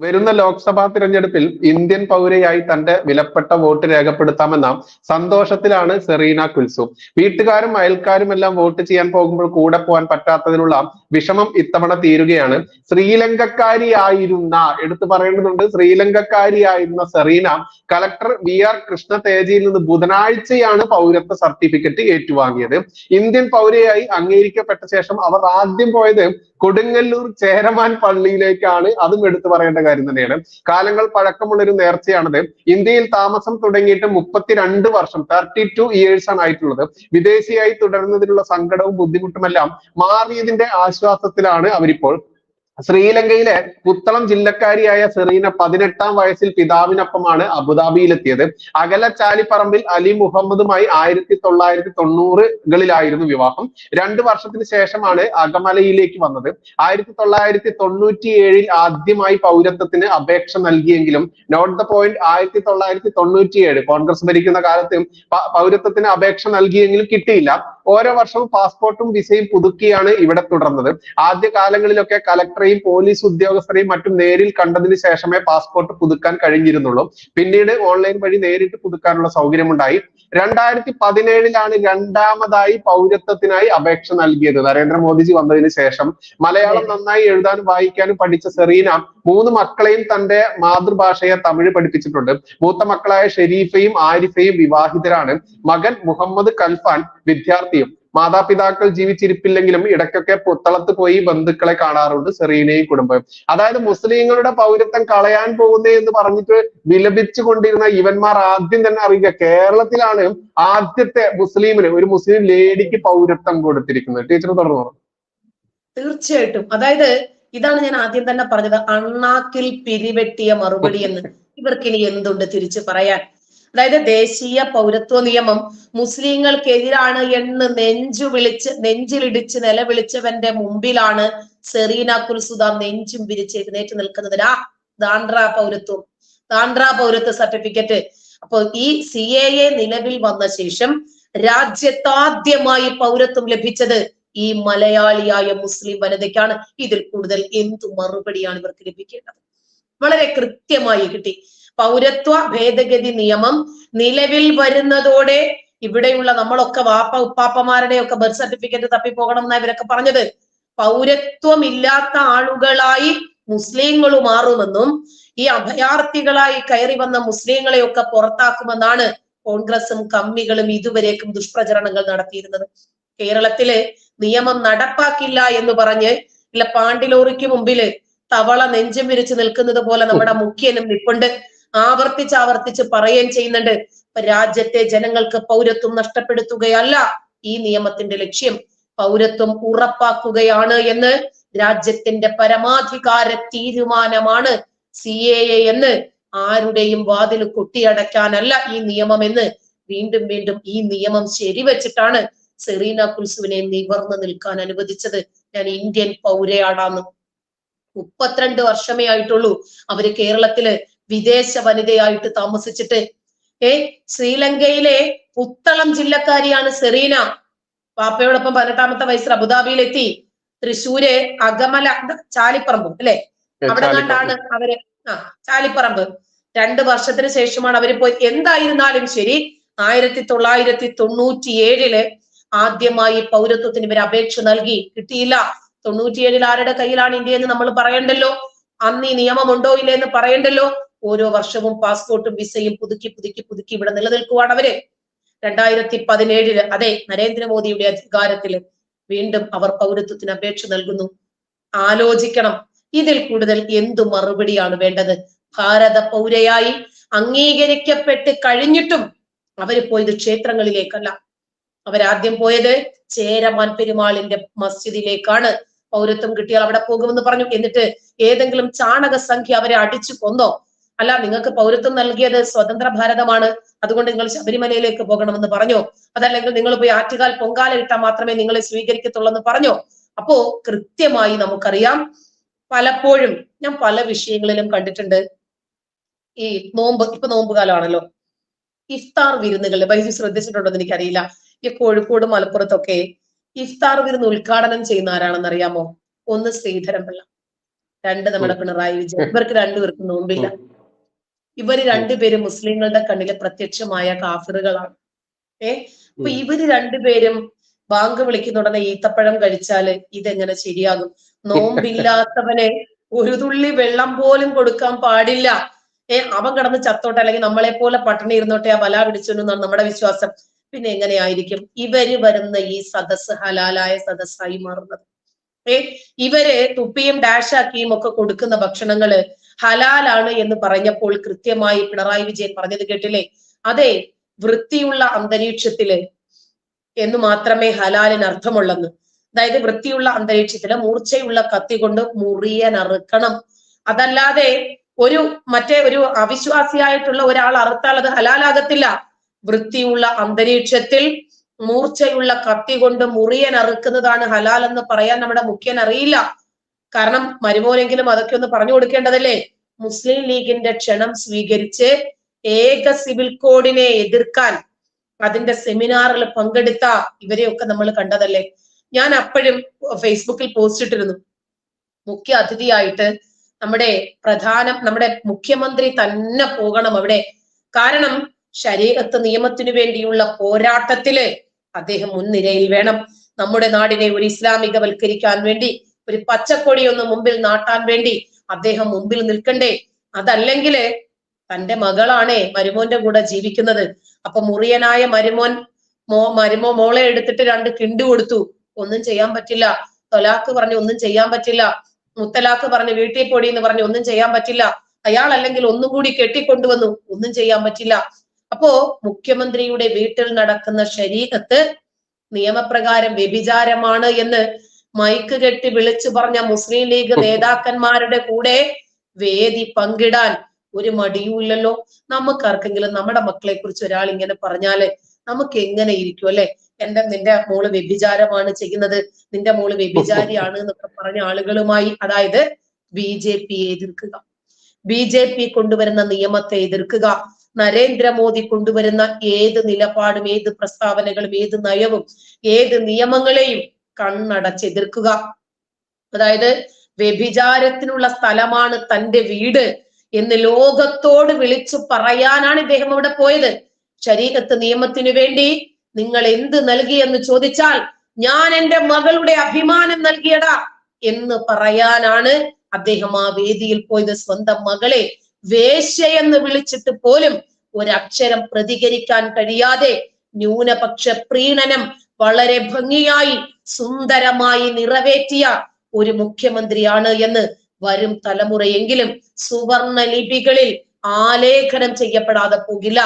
വരുന്ന ലോക്സഭാ തിരഞ്ഞെടുപ്പിൽ ഇന്ത്യൻ പൗരയായി തന്റെ വിലപ്പെട്ട വോട്ട് രേഖപ്പെടുത്താമെന്ന സന്തോഷത്തിലാണ് സെറീന കുൽസു. വീട്ടുകാരും അയൽക്കാരും എല്ലാം വോട്ട് ചെയ്യാൻ പോകുമ്പോൾ കൂടെ പോകാൻ പറ്റാത്തതിനുള്ള വിഷമം ഇത്തവണ തീരുകയാണ്. ശ്രീലങ്കക്കാരിയായിരുന്ന എടുത്തു പറയേണ്ടതുണ്ട് ശ്രീലങ്കക്കാരിയായിരുന്ന Serena collector V R Krishna തേജയിൽ നിന്ന് ബുധനാഴ്ചയാണ് പൗരത്വ സർട്ടിഫിക്കറ്റ് ഏറ്റുവാങ്ങിയത്. ഇന്ത്യൻ പൗരയായി അംഗീകരിക്കപ്പെട്ട ശേഷം അവർ ആദ്യം പോയത് കൊടുങ്ങല്ലൂർ ചേരമാൻ പള്ളിയിലേക്കാണ്. അതും എടുത്തു പറയേണ്ട കാര്യം തന്നെയാണ്. കാലങ്ങൾ പഴക്കമുള്ള ഒരു നേർച്ചയാണത്. ഇന്ത്യയിൽ താമസം തുടങ്ങിയിട്ട് മുപ്പത്തിരണ്ട് വർഷം തേർട്ടി ടു ഇയേഴ്സ് ആണ് ആയിട്ടുള്ളത്. വിദേശിയായി തുടരുന്നതിനുള്ള സങ്കടവും ബുദ്ധിമുട്ടുമെല്ലാം മാറിയതിന്റെ ആശ്വാസത്തിലാണ് അവരിപ്പോൾ ശ്രീലങ്കയിലെ പുത്തളം ജില്ലക്കാരിയായ സെറീന പതിനെട്ടാം വയസ്സിൽ പിതാവിനൊപ്പമാണ് അബുദാബിയിലെത്തിയത്. അകലച്ചാലിപ്പറമ്പിൽ അലി മുഹമ്മദുമായി ആയിരത്തി തൊള്ളായിരത്തി തൊണ്ണൂറുകളിലായിരുന്നു വിവാഹം. രണ്ടു വർഷത്തിന് ശേഷമാണ് അകമലയിലേക്ക് വന്നത്. ആയിരത്തി തൊള്ളായിരത്തി തൊണ്ണൂറ്റി ഏഴിൽ ആദ്യമായി പൗരത്വത്തിന് അപേക്ഷ നൽകിയെങ്കിലും നോട്ട് ദ പോയിന്റ് ആയിരത്തി തൊള്ളായിരത്തി തൊണ്ണൂറ്റി ഏഴ് കോൺഗ്രസ് ഭരിക്കുന്ന കാലത്ത് പൗരത്വത്തിന് അപേക്ഷ നൽകിയെങ്കിലും കിട്ടിയില്ല. ഓരോ വർഷവും പാസ്പോർട്ടും വിസയും പുതുക്കിയാണ് ഇവിടെ തുടർന്നത്. ആദ്യ കാലങ്ങളിലൊക്കെ കലക്ടറെയും പോലീസ് ഉദ്യോഗസ്ഥരെയും മറ്റും നേരിൽ കണ്ടതിന് ശേഷമേ പാസ്പോർട്ട് പുതുക്കാൻ കഴിഞ്ഞിരുന്നുള്ളൂ. പിന്നീട് ഓൺലൈൻ വഴി നേരിട്ട് പുതുക്കാനുള്ള സൗകര്യമുണ്ടായി. രണ്ടായിരത്തി പതിനേഴിലാണ് രണ്ടാമതായി പൗരത്വത്തിനായി അപേക്ഷ നൽകിയത്. നരേന്ദ്രമോദിജി വന്നതിന് ശേഷം മലയാളം നന്നായി എഴുതാനും വായിക്കാനും പഠിച്ച സെറീന മൂന്ന് മക്കളെയും തന്റെ മാതൃഭാഷയെ തമിഴ് പഠിപ്പിച്ചിട്ടുണ്ട്. മൂത്ത മക്കളായ ഷെരീഫയും ആരിഫയും വിവാഹിതരാണ്. മകൻ മുഹമ്മദ് കൽഫാൻ വിദ്യാർത്ഥിയും. മാതാപിതാക്കൾ ജീവിച്ചിരിപ്പില്ലെങ്കിലും ഇടയ്ക്കൊക്കെ പുത്തളത്ത് പോയി ബന്ധുക്കളെ കാണാറുണ്ട് സെറീനയും കുടുംബം അതായത് മുസ്ലിങ്ങളുടെ പൗരത്വം കളയാൻ പോകുന്നേ എന്ന് പറഞ്ഞിട്ട് വിലപിച്ചു കൊണ്ടിരുന്ന ഇവന്മാർ ആദ്യം തന്നെ അറിയുക കേരളത്തിലാണ് ആദ്യത്തെ മുസ്ലിമിന് ഒരു മുസ്ലിം ലേഡിക്ക് പൗരത്വം കൊടുത്തിരിക്കുന്നത്. ടീച്ചർ തുടർന്നു തീർച്ചയായിട്ടും. അതായത് ഇതാണ് ഞാൻ ആദ്യം തന്നെ പറഞ്ഞത് അണ്ണാക്കിൽ പിരിവെട്ടിയ മറുപടി എന്ന്. ഇവർക്ക് ഇനി എന്തുണ്ട് തിരിച്ചു പറയാൻ? അതായത് ദേശീയ പൗരത്വ നിയമം മുസ്ലിങ്ങൾക്കെതിരാണ് എന്ന് നെഞ്ചു വിളിച്ച് നെഞ്ചിലിടിച്ച് നിലവിളിച്ചവന്റെ മുമ്പിലാണ് സെറീന കുൽസുദ നെഞ്ചും വിരിച്ച് എഴുന്നേറ്റ് നിൽക്കുന്നത്. ആ ദാണ്ട്ര പൗരത്വം ദാണ്ട്ര പൗരത്വ സർട്ടിഫിക്കറ്റ്. അപ്പൊ ഈ സി എ എ നിലവിൽ വന്ന ശേഷം രാജ്യത്താദ്യമായി പൗരത്വം ലഭിച്ചത് ഈ മലയാളിയായ മുസ്ലിം വനിതയ്ക്കാണ്. ഇതിൽ കൂടുതൽ എന്തു മറുപടിയാണ് ഇവർക്ക് ലഭിക്കേണ്ടത്? വളരെ കൃത്യമായി കിട്ടി. പൗരത്വ ഭേദഗതി നിയമം നിലവിൽ വരുന്നതോടെ ഇവിടെയുള്ള നമ്മളൊക്കെ വാപ്പ ഉപ്പാപ്പമാരുടെ ഒക്കെ ബർത്ത് സർട്ടിഫിക്കറ്റ് തപ്പിപ്പോകണം എന്നാ ഇവരൊക്കെ പറഞ്ഞത്. പൗരത്വമില്ലാത്ത ആളുകളായി മുസ്ലിങ്ങൾ മാറുമെന്നും ഈ അഭയാർത്ഥികളായി കയറി വന്ന മുസ്ലിങ്ങളെയൊക്കെ പുറത്താക്കുമെന്നാണ് കോൺഗ്രസും കമ്മികളും ഇതുവരേക്കും ദുഷ്പ്രചരണങ്ങൾ നടത്തിയിരുന്നത്. കേരളത്തിൽ നിയമം നടപ്പാക്കില്ല എന്ന് പറഞ്ഞ് ഇല്ല പാണ്ടിലോറിക്ക് മുമ്പിൽ തവള നെഞ്ചും വിരിച്ച് നിൽക്കുന്നത് പോലെ നമ്മുടെ മുഖ്യനും നിപ്പുണ്ട്. ആവർത്തിച്ച് ആവർത്തിച്ച് പറയുകയും ചെയ്യുന്നുണ്ട്. രാജ്യത്തെ ജനങ്ങൾക്ക് പൗരത്വം നഷ്ടപ്പെടുത്തുകയല്ല ഈ നിയമത്തിന്റെ ലക്ഷ്യം. പൗരത്വം ഉറപ്പാക്കുകയാണ് എന്ന് രാജ്യത്തിന്റെ പരമാധികാര തീരുമാനമാണ് സി എ എ എന്ന് ആരുടെയും വാതിൽ കൊട്ടിയടയ്ക്കാനല്ല ഈ നിയമം എന്ന് വീണ്ടും വീണ്ടും ഈ നിയമം ശരിവെച്ചിട്ടാണ് സെറീന കുൽസുവിനെ നിവർന്നു നിൽക്കാൻ അനുവദിച്ചത്. ഞാൻ ഇന്ത്യൻ പൗരയാടാന്ന്. മുപ്പത്തിരണ്ട് വർഷമേ ആയിട്ടുള്ളൂ. അവർ കേരളത്തിൽ വിദേശ വനിതയായിട്ട് താമസിച്ചിട്ട്. ഏ ശ്രീലങ്കയിലെ പുത്തളം ജില്ലക്കാരിയാണ് സെറീന. പാപ്പയോടൊപ്പം പതിനെട്ടാമത്തെ വയസ്സിൽ അബുദാബിയിലെത്തി. തൃശ്ശൂര് അകമല ചാലിപ്പറമ്പ് അല്ലെ? അവിടെ കണ്ടാണ് അവർ ആ ചാലിപ്പറമ്പ്. രണ്ട് വർഷത്തിന് ശേഷമാണ് അവർ പോയി. എന്തായിരുന്നാലും ശരി ആയിരത്തി തൊള്ളായിരത്തി തൊണ്ണൂറ്റി ഏഴിൽ ആദ്യമായി പൗരത്വത്തിന് ഇവർ അപേക്ഷ നൽകി. കിട്ടിയില്ല. തൊണ്ണൂറ്റിയേഴിൽ ആരുടെ കയ്യിലാണ് ഇന്ത്യ എന്ന് നമ്മൾ പറയണ്ടല്ലോ? അന്ന് ഈ നിയമമുണ്ടോ ഇല്ലേ എന്ന് പറയണ്ടല്ലോ? ഓരോ വർഷവും പാസ്പോർട്ടും വിസയും പുതുക്കി പുതുക്കി പുതുക്കി ഇവിടെ നിലനിൽക്കുവാണ് അവർ. രണ്ടായിരത്തി പതിനേഴിൽ അതെ നരേന്ദ്രമോദിയുടെ അധികാരത്തിൽ വീണ്ടും അവർ പൗരത്വത്തിന് അപേക്ഷ നൽകുന്നു. ആലോചിക്കണം ഇതിൽ കൂടുതൽ എന്തു മറുപടിയാണ് വേണ്ടത്? ഭാരത പൗരയായി അംഗീകരിക്കപ്പെട്ട് കഴിഞ്ഞിട്ടും അവർ പോയത് ക്ഷേത്രങ്ങളിലേക്കല്ല. അവരാദ്യം പോയത് ചേരമാൻ പെരുമാളിന്റെ മസ്ജിദിലേക്കാണ്. പൗരത്വം കിട്ടിയാൽ അവിടെ പോകുമെന്ന് പറഞ്ഞു. എന്നിട്ട് ഏതെങ്കിലും ചാണക സംഖ്യ അവരെ അടിച്ചു കൊന്നോ? അല്ല നിങ്ങൾക്ക് പൗരത്വം നൽകിയത് സ്വതന്ത്ര ഭാരതമാണ്. അതുകൊണ്ട് നിങ്ങൾ ശബരിമലയിലേക്ക് പോകണമെന്ന് പറഞ്ഞോ. അതല്ലെങ്കിൽ നിങ്ങൾ പോയി ആറ്റുകാൽ പൊങ്കാല ഇട്ടാൽ മാത്രമേ നിങ്ങളെ സ്വീകരിക്കത്തുള്ളൂ എന്ന് പറഞ്ഞോ. അപ്പോ കൃത്യമായി നമുക്കറിയാം. പലപ്പോഴും ഞാൻ പല വിഷയങ്ങളിലും കണ്ടിട്ടുണ്ട്. ഈ നോമ്പ് ഇപ്പൊ നോമ്പ് കാലമാണല്ലോ. ഇഫ്താർ വിരുന്നുകൾ ബൈജു ശ്രദ്ധിച്ചിട്ടുണ്ടോ എന്ന് എനിക്കറിയില്ല. ഈ കോഴിക്കോട് മലപ്പുറത്തൊക്കെ ഇഫ്താർ വിരുന്ന് ഉദ്ഘാടനം ചെയ്യുന്ന ആരാണെന്ന് അറിയാമോ? ഒന്ന് ശ്രീധരൻ പിള്ള രണ്ട് നമ്മുടെ പിണറായി വിജയൻ. ഇവർക്ക് രണ്ടുപേർക്കും നോമ്പില്ല. ഇവർ രണ്ടുപേരും മുസ്ലിങ്ങളുടെ കണ്ണിലെ പ്രത്യക്ഷമായ കാഫിറുകളാണ്. ഏ? അപ്പൊ. ഇവർ രണ്ടുപേരും ബാങ്ക് വിളിക്കുന്ന ഉടനെ ഈത്തപ്പഴം കഴിച്ചാൽ ഇതെങ്ങനെ ശരിയാകും? നോമ്പില്ലാത്തവനെ ഒരു തുള്ളി വെള്ളം പോലും കൊടുക്കാൻ പാടില്ല. ഏ അവൻ കടന്ന് ചത്തോട്ടെ അല്ലെങ്കിൽ നമ്മളെ പോലെ പട്ടണി ഇരുന്നോട്ടെ ആ ബല പിടിച്ചു എന്നാണ് നമ്മുടെ വിശ്വാസം. പിന്നെ എങ്ങനെയായിരിക്കും? ഇവർ വരുന്ന ഈ സദസ് ഹലാലായ സദസ്സായി മാറുന്നത്. ഏ ഇവർ തുപ്പിയും ഡാഷാക്കിയും ഒക്കെ കൊടുക്കുന്ന ഭക്ഷണങ്ങൾ ഹലാലാണ് എന്ന് പറഞ്ഞപ്പോൾ കൃത്യമായി പിണറായി വിജയൻ പറഞ്ഞത് കേട്ടില്ലേ? അതെ വൃത്തിയുള്ള അന്തരീക്ഷത്തിൽ എന്ന് മാത്രമേ ഹലാലിന് അർത്ഥമുള്ളെന്ന്. അതായത് വൃത്തിയുള്ള അന്തരീക്ഷത്തിൽ മൂർച്ചയുള്ള കത്തി കൊണ്ട് മുറിയനറുക്കണം അതല്ലാതെ ഒരു മറ്റേ ഒരു അവിശ്വാസിയായിട്ടുള്ള ഒരാൾ അറുത്താൽ അത് ഹലാലാകത്തില്ല. വൃത്തിയുള്ള അന്തരീക്ഷത്തിൽ മൂർച്ചയുള്ള കത്തി കൊണ്ട് മുറിയൻ അറുക്കുന്നതാണ് ഹലാൽ എന്ന് പറയാൻ നമ്മുടെ മുഖ്യൻ അറിയില്ല. കാരണം മരുമോനെങ്കിലും അതൊക്കെ ഒന്ന് പറഞ്ഞു കൊടുക്കേണ്ടതല്ലേ? മുസ്ലിം ലീഗിന്റെ ക്ഷണം സ്വീകരിച്ച് ഏക സിവിൽ കോഡിനെ എതിർക്കാൻ അതിന്റെ സെമിനാറിൽ പങ്കെടുത്ത ഇവരെയൊക്കെ നമ്മൾ കണ്ടതല്ലേ? ഞാൻ അപ്പോഴും ഫേസ്ബുക്കിൽ പോസ്റ്റ് ഇട്ടിരുന്നു. മുഖ്യ അതിഥിയായിട്ട് നമ്മുടെ പ്രധാനം നമ്മുടെ മുഖ്യമന്ത്രി തന്നെ പോകണം അവിടെ. കാരണം ശരീരത്ത് നിയമത്തിനു വേണ്ടിയുള്ള പോരാട്ടത്തിൽ അദ്ദേഹം മുൻനിരയിൽ വേണം. നമ്മുടെ നാടിനെ ഒരു ഇസ്ലാമികവൽക്കരിക്കാൻ വേണ്ടി ഒരു പച്ചക്കൊടി ഒന്ന് മുമ്പിൽ നാട്ടാൻ വേണ്ടി അദ്ദേഹം മുമ്പിൽ നിൽക്കണ്ടേ? അതല്ലെങ്കിൽ തന്റെ മകളാണേ മരുമോന്റെ കൂടെ ജീവിക്കുന്നത്. അപ്പൊ മുറിയനായ മരുമോൻ മോ മരുമോ മോളെ എടുത്തിട്ട് രണ്ട് കിണ്ടു കൊടുത്തു. ഒന്നും ചെയ്യാൻ പറ്റില്ല. തൊലാക്ക് പറഞ്ഞ് ഒന്നും ചെയ്യാൻ പറ്റില്ല. മുത്തലാക്ക് പറഞ്ഞ് വീട്ടിൽ പൊടി എന്ന് പറഞ്ഞ് ഒന്നും ചെയ്യാൻ പറ്റില്ല. അയാൾ അല്ലെങ്കിൽ ഒന്നും കൂടി കെട്ടിക്കൊണ്ടുവന്നു. ഒന്നും ചെയ്യാൻ പറ്റില്ല. അപ്പോ മുഖ്യമന്ത്രിയുടെ വീട്ടിൽ നടക്കുന്ന ശരീരത്ത് നിയമപ്രകാരം വ്യഭിചാരമാണ് എന്ന് മൈക്ക് കെട്ടി വിളിച്ചു പറഞ്ഞ മുസ്ലിം ലീഗ് നേതാക്കന്മാരുടെ കൂടെ വേദി പങ്കിടാൻ ഒരു മടിയുമില്ലല്ലോ. നമുക്കാർക്കെങ്കിലും നമ്മുടെ മക്കളെ കുറിച്ച് ഒരാൾ ഇങ്ങനെ പറഞ്ഞാൽ നമുക്ക് എങ്ങനെ ഇരിക്കും അല്ലെ? എന്റെ നിന്റെ മോൾ വ്യഭിചാരമാണ് ചെയ്യുന്നത്. നിന്റെ മോൾ വ്യഭിചാരിയാണ് എന്നൊക്കെ പറഞ്ഞ ആളുകളുമായി അതായത് ബി ജെ പി എതിർക്കുക. ബി ജെ പി കൊണ്ടുവരുന്ന നിയമത്തെ എതിർക്കുക. നരേന്ദ്രമോദി കൊണ്ടുവരുന്ന ഏത് നിലപാടും ഏത് പ്രസ്താവനകളും ഏത് നയവും ഏത് നിയമങ്ങളെയും കണ്ണടച്ചെതിർക്കുക. അതായത് വ്യഭിചാരത്തിനുള്ള സ്ഥലമാണ് തന്റെ വീട് എന്ന് ലോകത്തോട് വിളിച്ചു പറയാനാണ് ഇദ്ദേഹം അവിടെ പോയത്. ശരീരത്ത് നിയമത്തിനു വേണ്ടി നിങ്ങൾ എന്ത് നൽകി എന്ന് ചോദിച്ചാൽ ഞാൻ എന്റെ മകളുടെ അഭിമാനം നൽകിയടാ എന്ന് പറയാനാണ് അദ്ദേഹം ആ വേദിയിൽ പോയത്. സ്വന്തം മകളെ വേശ്യയെന്ന് വിളിച്ചിട്ട് പോലും ഒരക്ഷരം പ്രതികരിക്കാൻ കഴിയാതെ ന്യൂനപക്ഷ പ്രീണനം വളരെ ഭംഗിയായി സുന്ദരമായി നിറവേറ്റിയ ഒരു മുഖ്യമന്ത്രിയാണ് എന്ന് വരും തലമുറയെങ്കിലും സുവർണ ലിപികളിൽ ആലേഖനം ചെയ്യപ്പെടാതെ പോകില്ല.